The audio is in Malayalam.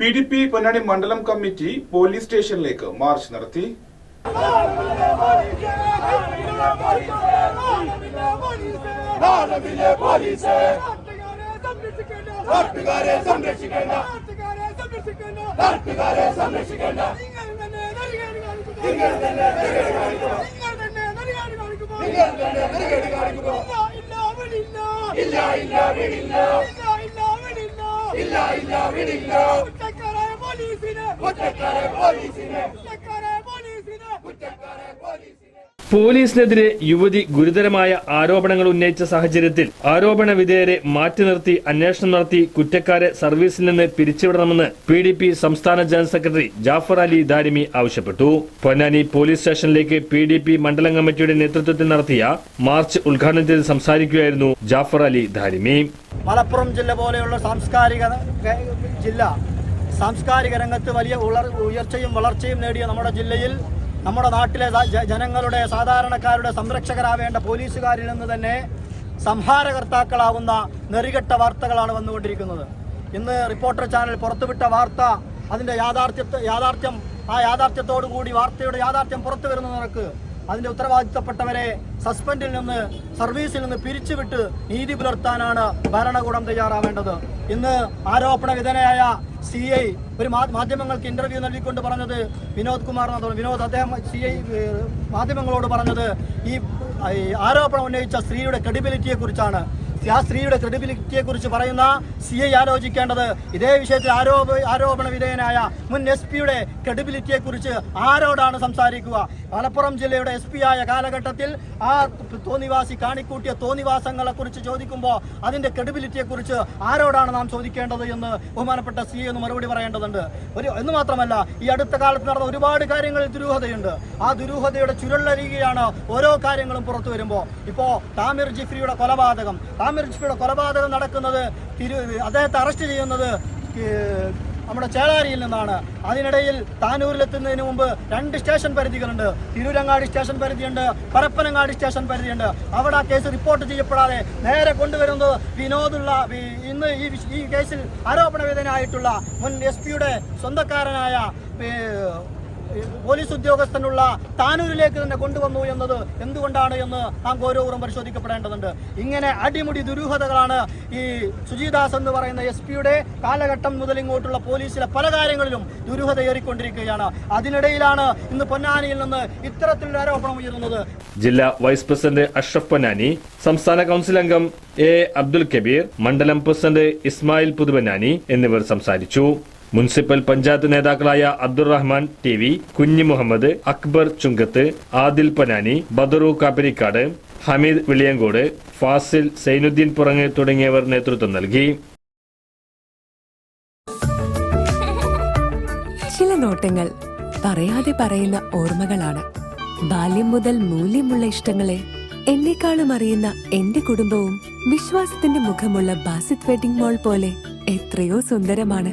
പി ഡി പി പൊന്നാനി മണ്ഡലം കമ്മിറ്റി പോലീസ് സ്റ്റേഷനിലേക്ക് മാർച്ച് നടത്തി? ഇല്ല, ഇല്ല, വിടില്ല. ഇല്ല ഇല്ല വിടില്ല പോലീസിനെതിരെ യുവതി ഗുരുതരമായ ആരോപണങ്ങൾ ഉന്നയിച്ച സാഹചര്യത്തിൽ ആരോപണ വിധേയരെ മാറ്റി നിർത്തി അന്വേഷണം നടത്തി കുറ്റക്കാരെ സർവീസിൽ നിന്ന് പിരിച്ചുവിടണമെന്ന് പി ഡി പി സംസ്ഥാന ജനറൽ സെക്രട്ടറി ജാഫർ അലി ദാരിമി ആവശ്യപ്പെട്ടു. പൊന്നാനി പോലീസ് സ്റ്റേഷനിലേക്ക് പി ഡി പി മണ്ഡലം കമ്മിറ്റിയുടെ നേതൃത്വത്തിൽ നടത്തിയ മാർച്ച് ഉദ്ഘാടനം ചെയ്ത് സംസാരിക്കുകയായിരുന്നു ജാഫർ അലി ദാരിമി. മലപ്പുറം ജില്ല പോലെയുള്ള സാംസ്കാരിക ജില്ല സാംസ്കാരിക രംഗത്ത് വലിയ ഉയർച്ചയും വളർച്ചയും നേടിയ നമ്മുടെ ജില്ലയിൽ നമ്മുടെ നാട്ടിലെ ജനങ്ങളുടെ സാധാരണക്കാരുടെ സംരക്ഷകരാവേണ്ട പോലീസുകാരിൽ നിന്ന് തന്നെ സംഹാരകർത്താക്കളാവുന്ന നെറികെട്ട വാർത്തകളാണ് വന്നുകൊണ്ടിരിക്കുന്നത്. ഇന്ന് റിപ്പോർട്ടർ ചാനൽ പുറത്തുവിട്ട വാർത്ത അതിന്റെ യാഥാർത്ഥ്യ യാഥാർത്ഥ്യം ആ യാഥാർത്ഥ്യത്തോടു കൂടി വാർത്തയുടെ യാഥാർത്ഥ്യം പുറത്തു വരുന്ന നിരക്ക് അതിന്റെ ഉത്തരവാദിത്തപ്പെട്ടവരെ സസ്പെൻഡിൽ നിന്ന് സർവീസിൽ നിന്ന് പിരിച്ചുവിട്ട് നീതി പുലർത്താനാണ് ഭരണകൂടം തയ്യാറാവേണ്ടത് ഇന്ന് ആരോപണ വിധേയനായ സി ഐ ഒരു മാധ്യമങ്ങൾക്ക് ഇന്റർവ്യൂ നൽകിക്കൊണ്ട് പറഞ്ഞത് വിനോദ് കുമാർ എന്നാണ്. വിനോദ് അദ്ദേഹം സി ഐ മാധ്യമങ്ങളോട് പറഞ്ഞത് ഈ ആരോപണം ഉന്നയിച്ച സ്ത്രീയുടെ ക്രെഡിബിലിറ്റിയെ കുറിച്ചാണ് ആ സ്ത്രീയുടെ ക്രെഡിബിലിറ്റിയെ കുറിച്ച് പറയുന്ന സി ഐ ആലോചിക്കേണ്ടത്. ഇതേ വിഷയത്തിൽ ആരോപ ആരോപണ വിധേയനായ മുൻ എസ് പിയുടെ ക്രെഡിബിലിറ്റിയെ കുറിച്ച് ആരോടാണ് സംസാരിക്കുക? മലപ്പുറം ജില്ലയുടെ എസ് പി ആയ കാലഘട്ടത്തിൽ ആ തോന്നിവാസി കാണിക്കൂട്ടിയ തോന്നിവാസങ്ങളെ കുറിച്ച് ചോദിക്കുമ്പോൾ അതിന്റെ ക്രെഡിബിലിറ്റിയെ കുറിച്ച് ആരോടാണ് നാം ചോദിക്കേണ്ടത് എന്ന് ബഹുമാനപ്പെട്ട സി എന്ന് മറുപടി പറയേണ്ടതുണ്ട്. ഒരു എന്ന് മാത്രമല്ല ഈ അടുത്ത കാലത്ത് നടന്ന ഒരുപാട് കാര്യങ്ങളിൽ ദുരൂഹതയുണ്ട്. ആ ദുരൂഹതയുടെ ചുരുളരികയാണ് ഓരോ കാര്യങ്ങളും പുറത്തു വരുമ്പോൾ ഇപ്പോൾ താമിർ ജിഫ്രിയുടെ കൊലപാതകം. ജിഫ്രിയുടെ കൊലപാതകം നടക്കുന്നത് തിരു അദ്ദേഹത്തെ അറസ്റ്റ് ചെയ്യുന്നത് നമ്മുടെ ചേളാരിയിൽ നിന്നാണ്. അതിനിടയിൽ താനൂരിലെത്തുന്നതിന് മുമ്പ് രണ്ട് സ്റ്റേഷൻ പരിധികളുണ്ട്. തിരൂരങ്ങാടി സ്റ്റേഷൻ പരിധിയുണ്ട് പരപ്പനങ്ങാടി സ്റ്റേഷൻ പരിധിയുണ്ട്. അവിടെ ആ കേസ് റിപ്പോർട്ട് ചെയ്യപ്പെടാതെ നേരെ കൊണ്ടുവരുന്നത് വിനോദുള്ള ഇന്ന് ഈ ഈ കേസിൽ ആരോപണ വിധേയനായിട്ടുള്ള മുൻ എസ് പിയുടെ സ്വന്തക്കാരനായ പോലീസ് ഉദ്യോഗസ്ഥനുള്ള താനൂരിലേക്ക് തന്നെ കൊണ്ടുവന്നു എന്നത് എന്തുകൊണ്ടാണ് എന്ന് നാം ഗൗരവപൂർവം പരിശോധിക്കപ്പെടേണ്ടതുണ്ട്. ഇങ്ങനെ അടിമുടി ദുരൂഹതകളാണ് ഈ സുജിദാസ് എന്ന് പറയുന്ന എസ് പിയുടെ കാലഘട്ടം മുതൽ ഇങ്ങോട്ടുള്ള പോലീസിലെ പല കാര്യങ്ങളിലും ദുരൂഹതയേറിക്കൊണ്ടിരിക്കുകയാണ് അതിനിടയിലാണ് ഇന്ന് പൊന്നാനിയിൽ നിന്ന് ഇത്തരത്തിലൊരു ആരോപണം ഉയരുന്നത്. ജില്ലാ വൈസ് പ്രസിഡന്റ് അഷ്റഫ് പൊന്നാനി സംസ്ഥാന കൗൺസിൽ അംഗം എ അബ്ദുൽ കബീർ മണ്ഡലം പ്രസിഡന്റ് ഇസ്മായിൽ പുതുവന്നാനി എന്നിവർ സംസാരിച്ചു. മുനിസിപ്പൽ പഞ്ചായത്ത് നേതാക്കളായ അബ്ദുറഹ്മാൻ ടി വി കുഞ്ഞി മുഹമ്മദ് അക്ബർ ചുങ്കത്ത് ആദിൽ പനാനി ബദറു കാപ്പരിക്കാട് ഹമീദ് വിളിയങ്കോട് ഫാസിൽ സൈനുദ്ദീൻ പുറങ്ങ് തുടങ്ങിയവർ നേതൃത്വം നൽകി. ചില നോട്ടങ്ങൾ പറയാതെ പറയുന്ന ഓർമ്മകളാണ്. ബാല്യം മുതൽ മൂല്യമുള്ള ഇഷ്ടങ്ങളെ എന്നെക്കാളും അറിയുന്ന എന്റെ കുടുംബവും വിശ്വാസത്തിന്റെ മുഖമുള്ള ബാസിത് വെഡിംഗ് മോൾ പോലെ എത്രയോ സുന്ദരമാണ്.